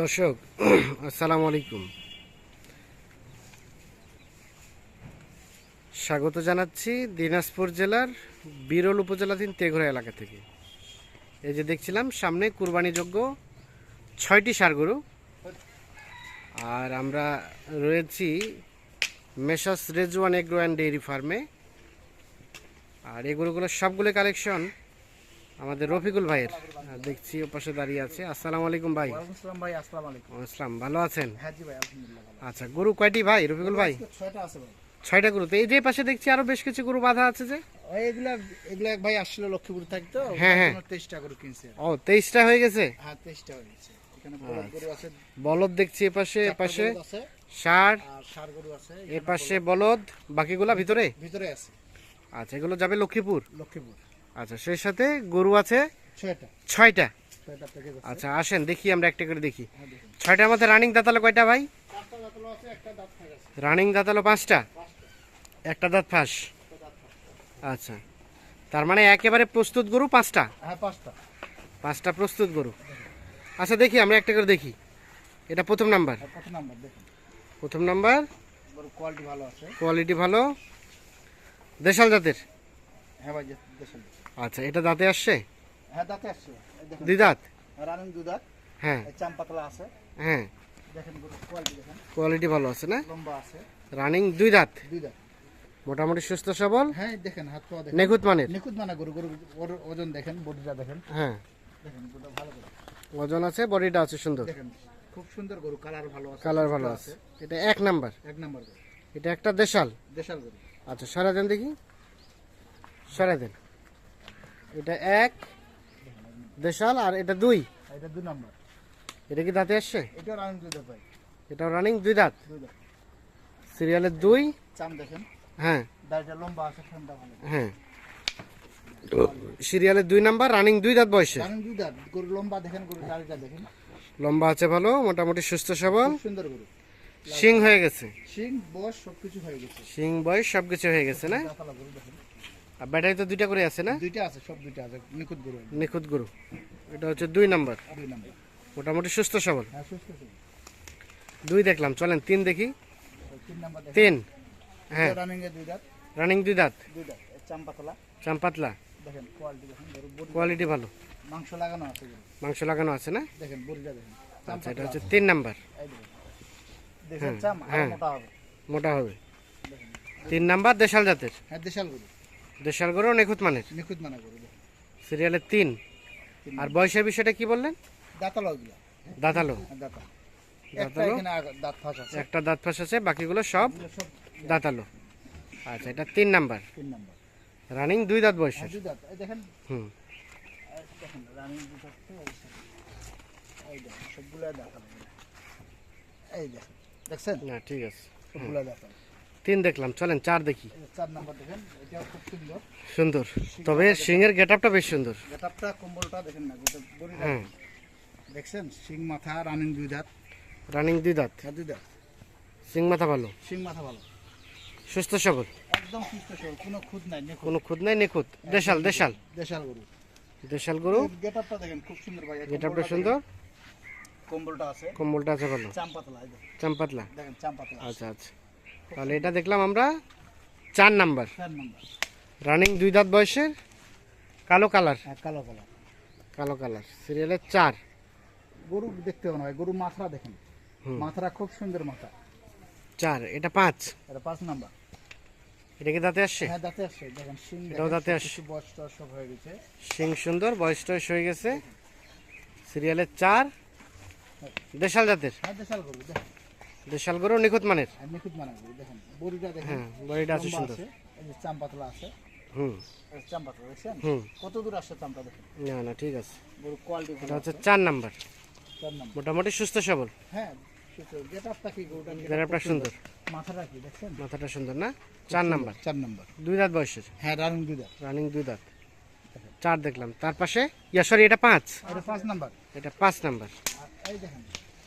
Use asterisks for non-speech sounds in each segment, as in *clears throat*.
দর্শক, *clears throat* আসসালামু আলাইকুম। স্বাগত জানাচ্ছি দিনাজপুর জেলার বিরল উপজেলাধীন তেঘরা এলাকা থেকে। এই যে দেখছিলাম, সামনে কুরবানিযোগ্য ছয়টি সারগরু আর আমরা রয়েছি messrs Rezwan agro and dairy ফার্মে। আর এই গরুগুলো সবগুলো কালেকশন আমাদের রফিকুল ভাইয়ের। আর দেখছি ও পাশে দাঁড়িয়ে আছে। আসসালামু আলাইকুম ভাই। আসসালাম ভাই আসসালামু আলাইকুম। আসসালাম ভালো আছেন? হ্যাঁ জি ভাই আলহামদুলিল্লাহ আচ্ছা গরু কয়টি ভাই? রফিকুল ভাই? ছয়টা আছে ভাই। ছয়টা গরু। তো এই যে পাশে দেখছি আরও বেশ কিছু গরু বাঁধা আছে যে। এগুলা এগুলা ভাই আসছিল লক্ষ্মীপুর থাকতো হ্যাঁ, হ্যাঁ। তেইশটা কিনছে। ও তেইশটা হয়ে গেছে? হ্যাঁ তেইশটা হয়ে গেছে। আছে। বলদ দেখছি এ পাশে এ চারটা পাশে। বলদ আছে। ষাট। আর ষাড় গরু আছে এ পাশে বলদ। বাকিগুলা ভিতরে? ভিতরে আছে। আচ্ছা এগুলো যাবে লক্ষ্মীপুর? লক্ষ্মীপুর। আচ্ছা সেই সাথে গরু আছে ছয়টা। আচ্ছা আসেন দেখি আমরা একটা করে দেখি। হ্যাঁ। ছয়টার মধ্যে রানিং দাঁতালো কয়টা ভাই? রানিং দাঁতালো পাঁচটা? একটা দাঁত ফাঁস? আচ্ছা তার মানে একেবারে প্রস্তুত গরু পাঁচটা? হ্যাঁ পাঁচটা। পাঁচটা প্রস্তুত গরু। আচ্ছা দেখি আমরা একটা করে দেখি। এটা প্রথম নাম্বার। দেখুন। প্রথম নাম্বার। কোয়ালিটি ভালো কোয়ালিটি ভালো। দেশাল জাতের? হ্যাঁ ভাই দে- দেশের লোক। আচ্ছা এটা দাঁতে আসছে? হ্যাঁ দাঁতে আসছে। দুই দাঁত? রানিং দু দাঁত। হ্যাঁ। এই চাম্পাতলা আছে। হ্যাঁ। দেখেন কোয়ালিটি দেখেন। কোয়ালিটি ভালো আছে না? লম্বা আছে। রানিং দুই দাঁত? দুই দাঁত। মোটামুটি সুস্থ সবল? হ্যাঁ দেখেন হাত পা দেখেন। নিখুঁত মানের? নিখুঁত মানা গরু গরু ওর ওজন দেখেন বডিটা দেখেন। হ্যাঁ। দেখেন গরুটা ভালো করে। ওজন আছে বডিটা আছে সুন্দর? দেখেন খুব সুন্দর গরু কালার ভালো আছে কালার ভালো আছে। এটা এক নাম্বার? এক নাম্বার এটা একটা দেশাল? দেশাল গরু। আচ্ছা সারা দেন দেখি। সরা দেন। এটা এক দেশাল আর এটা দুই। এটা দুই নাম্বার। এটা কি দাঁতে আসছে? এটা রানিং দুধ ভাই। এটা রানিং দুই দাঁত। দুই সিরিয়ালের দুই। চাম দেখেন। হ্যাঁ। দাড়িটা লম্বা আছে ঠান্ডা ভালো। হ্যাঁ। সিরিয়ালের দুই নাম্বার রানিং দুই দাঁত বয়সে। রানিং দুই দাঁত। গরু লম্বা দেখেন গরু দাড়িটা দেখেন। লম্বা আছে ভালো মোটামুটি সুস্থ সবল। সুন্দর গরু। শিং হয়ে গেছে। শিং বয়স সবকিছু হয়ে গেছে। শিং বয়স সবকিছু হয়ে গেছে না? আর ব্যাটারি তো দুইটা করে আছে না? দুইটা আছে সব দুইটা আছে নিখুঁত গরু নিখুঁত গরু। এটা হচ্ছে দুই নাম্বার। দুই নাম্বার। মোটামুটি সুস্থ সবল। হ্যাঁ সুস্থ দুই দেখলাম চলেন তিন দেখি। তিন নাম্বার তিন? হ্যাঁ। রানিং দুই দাঁত। রানিং দুই দাঁত? দুই দাঁত চাম্পাতলা। চাম্পাতলা? দেখেন কোয়ালিটি দেখেন কোয়ালিটি ভালো। মাংস লাগানো আছে মাংস লাগানো আছে না? দেখেন বডিটা দেখেন। আচ্ছা এটা হচ্ছে তিন নাম্বার। দেখেন। দেখেন চাম আর হ্যাঁ। মোটা হবে। মোটা হবে। তিন নাম্বার দেশাল জাতের। হ্যাঁ দেশাল গরু। দেশাল গরু নিখুঁত মানের? নিখুঁত মানা গরু সিরিয়ালের তিন। আর বয়সের বিষয়টা কি বললেন? দাঁতালো দাঁতালো। হ্যাঁ, একটা দাঁতালো? দাঁত ফাঁস আছে। একটা দাঁত ফাঁস আছে বাকিগুলো সব দাঁতালো। আচ্ছা এটা তিন নাম্বার। রানিং দুই দাঁত হ্যাঁ বয়সের এই দেখেন। হুম। দাঁতালো। না ঠিক আছে। দাঁতালো। তিন দেখলাম চলেন চার দেখি। চার নাম্বার দেখেন এটাও খুব সুন্দর। সুন্দর। তবে সিংয়ের গেট আপটা বেশ সুন্দর। গেটাপটা কম্বলটা দেখেন না হ্যাঁ। দেখছেন? শিং মাথা রানিং দুই দাঁত। রানিং দুই দাঁত। হ্যাঁ দুই দাঁত। সিং মাথা ভালো? শিং মাথা ভালো। সুস্থ সবল? একদম সুস্থ সবল কোনো খুদ নাই কোনো খুদ নাই নিখুঁত। দেশাল দেশাল। দেশাল গরু। দেশাল গরু? গেটাপটা দেখেন খুব সুন্দর ভাই গেট আপটা সুন্দর? কম্বলটা আছে। কম্বলটা আছে ভালো। চাম্পাতলা চাম্পাতলা দেখেন চাম্পাতলা আচ্ছা আচ্ছা। তাহলে এটা দেখলাম আমরা চার নাম্বার। রানিং দুই দাঁত বয়সের কালো কালার। হ্যাঁ কালো কালার। কালো কালার সিরিয়ালের চার। গরু দেখতে হবে না গরু মাথা দেখেন। মাথাটা খুব সুন্দর মাথা। চার এটা পাঁচ। এটা পাঁচ নাম্বার। এটা কি দাঁতে আসছে? হ্যাঁ দাঁতে আসছে। দেখেন শিং এটাও দাঁতে আসছে। বয়স টয়স সব হয়ে গেছে। সিং সুন্দর বয়স টয়স হয়ে গেছে। সিরিয়ালের চার। দেশাল জাতের। হ্যাঁ দেশাল গরু দেশাল গরু নিখুঁত মানের? আর নিখুঁত মানা গরু দেখেন বডিটা দেখেন হ্যাঁ বডিটা আছে সুন্দর। আছে এই যে চাম্পাতলা আছে। হুম। চাম্পাতলা দেখছেন? হুম। কত দূর আসছে চাম্পা দেখেন? না না ঠিক আছে। গরু কোয়ালিটি এটা ভালো হচ্ছে আছে। চার নাম্বার। চার নাম্বার। মোটামুটি সুস্থ সবল। হ্যাঁ মাথাটা কি দেখছেন? মাথাটা সুন্দর না? চার নাম্বার। চার নাম্বার। দুই দাঁত বয়সের। হ্যাঁ রানিং দুধা রানিং দুই দাঁত। চার দেখলাম। তার পাশে? ইয়া সরি এটা পাঁচ। এটা পাঁচ নাম্বার। এটা পাঁচ নাম্বার। এই দেখেন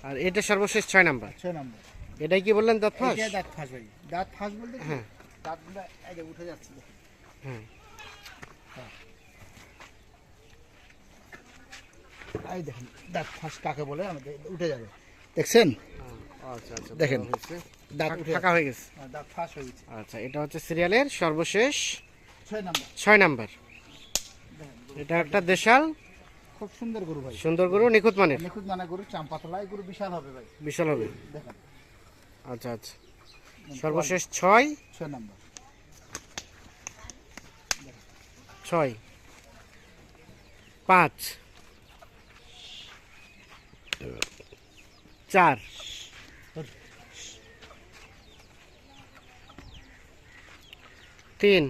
আর এটা সর্বশেষ ছয় নাম্বার। ছয় নাম্বার। এটাই কি বললেন দাঁত ফাঁস? দাঁত ফাঁস ভাই। দাঁত ফাঁস বলতে হ্যাঁ। দাঁতগুলো এই যে উঠে যাচ্ছে। হ্যাঁ। এই দেখেন দাঁত ফাঁস কাকে বলে? আমাদের উঠে যাবে। দেখছেন? আচ্ছা আচ্ছা দেখেন। দাঁত ফাঁকা হয়ে গেছে। হ্যাঁ, দাঁত ফাঁস হয়ে গেছে। আচ্ছা এটা হচ্ছে সিরিয়ালের সর্বশেষ ছয় নাম্বার। ছয় নাম্বার। এটা একটা দেশাল। খুব সুন্দর গরু ভাই। সুন্দর গরু নিখুঁত মানের? নিখুঁত মানে গরু চাম্পাতলা এই গরু বিশাল হবে ভাই। বিশাল হবে? দেখেন। আচ্ছা আচ্ছা। সর্বশেষ ছয়? ছয় নাম্বার। ছয়। পাঁচ। চার। তিন।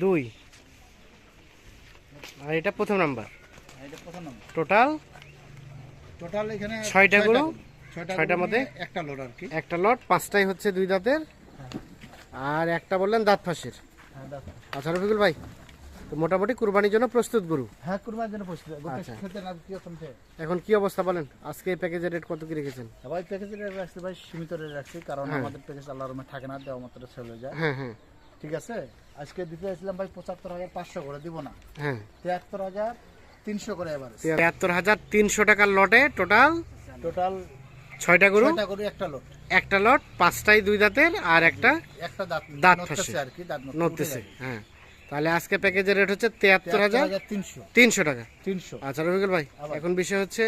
দুই। আর এটা প্রথম নাম্বার। এটা প্রথম নাম্বার। টোটাল টোটাল এখানে ছয়টা গরু? ছয়টা ছয়টার মধ্যে? একটা লোড আর কি। একটা লট পাঁচটাই হচ্ছে দুই দাঁতের। আর একটা বললেন দাঁত ফাঁসের। হ্যাঁ আচ্ছা রফিকুল ভাই তো মোটামুটি কুরবানির জন্য প্রস্তুত গরু? হ্যাঁ কুরবার জন্য প্রস্তুত। আচ্ছা। এখন কি অবস্থা বলেন? আজকে এই প্যাকেজের রেট কত কি রেখেছেন? ভাই প্যাকেজের রেট রাখছি ভাই সীমিত রেট রাখছি কারণ হ্যাঁ। আমাদের প্যাকেজ আল্লাহর রহমে থাকে না দেওয়া মাত্র সেল হয়ে যায়। হ্যাঁ হ্যাঁ। ঠিক আছে? আজকে দিতে আসলাম ভাই পঁচাত্তর হাজার পাঁচশো করে দিব না। হ্যাঁ। তিয়াত্তর হাজার তিনশো করে এবার। তিয়াত্তর হাজার তিনশো টাকার লটে টোটাল টোটাল ছয়টা গরু? একটা লট একটা লট পাঁচটাই দুই দাঁতের আর একটা একটা দাঁত দাঁত ফাঁসে। আর কি দাঁত নড়তে নড়তেছে হ্যাঁ। তাহলে আজকে প্যাকেজের রেট হচ্ছে তিয়াত্তর হাজার তিনশো। তিনশো টাকা। তিনশো। আচ্ছা রফিকুল ভাই এখন বিষয় হচ্ছে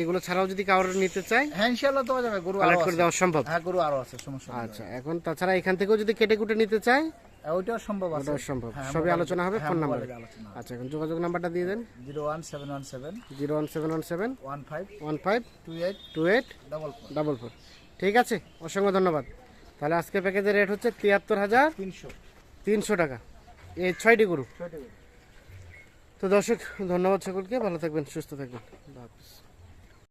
এগুলো ছাড়াও যদি কারোর নিতে চায় হ্যাঁ ইনশাল্লাহ দেওয়া যাবে। গরু আরও কালেক্ট করে দেওয়া সম্ভব? হ্যাঁ গরু আরও আছে সমস্যা আচ্ছা এখন তাছাড়া এখান থেকেও যদি কেটে কুটে নিতে চায়? হ্যাঁ, ওইটাও সম্ভব আছে। ওটাও সম্ভব। হ্যাঁ, সবই আলোচনা হবে হ্যাঁ, ফোন নাম্বার আলোচনা হবে। আচ্ছা এখন যোগাযোগ নাম্বারটা দিয়ে দেন। Zero one seven one seven. Zero one seven one seven. One five. One five. Two eight. Two eight. Double four. Double four ঠিক আছে অসংখ্য ধন্যবাদ। তাহলে আজকে প্যাকেজের রেট হচ্ছে তিয়াত্তর হাজার তিনশো। তিনশো টাকা। এই ছয়টি গরু। তো দর্শক ধন্যবাদ সকলকে। ভালো থাকবেন সুস্থ থাকবেন। হাফিজ।